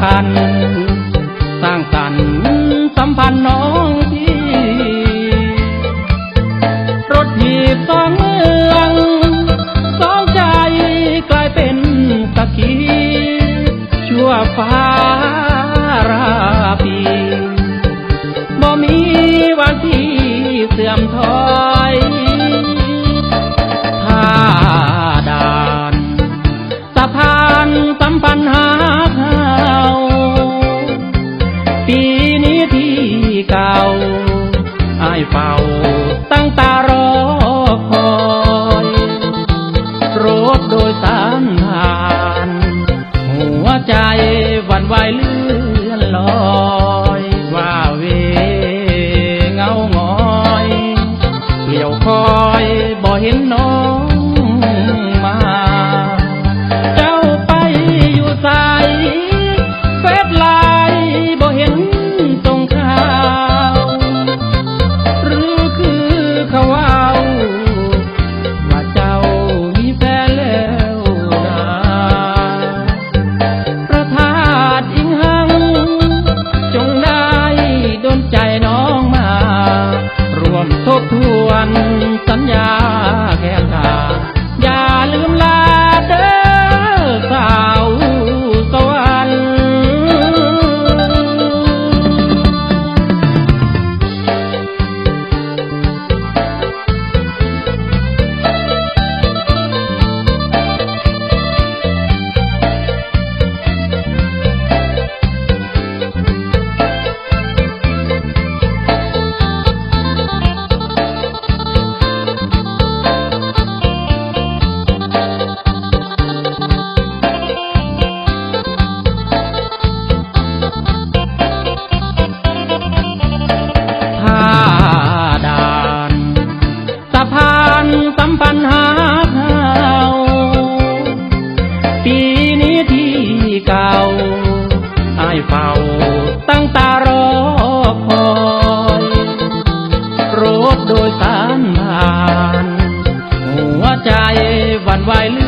คันสร้างสรรค์สัมพันธ์น้องพี่ รถหีบสองเมืองสองใจกลายเป็นสักขีชั่วฟ้าราปีบ่มีวันที่เสื่อมถอ ตั้งตารอคอยรถโดยสารผ่าน หัวใจวุ่นวายลื เฝ้า ตั้งตารอคอย รถโดยสารผ่าน หัวใจวั่นไหวเลื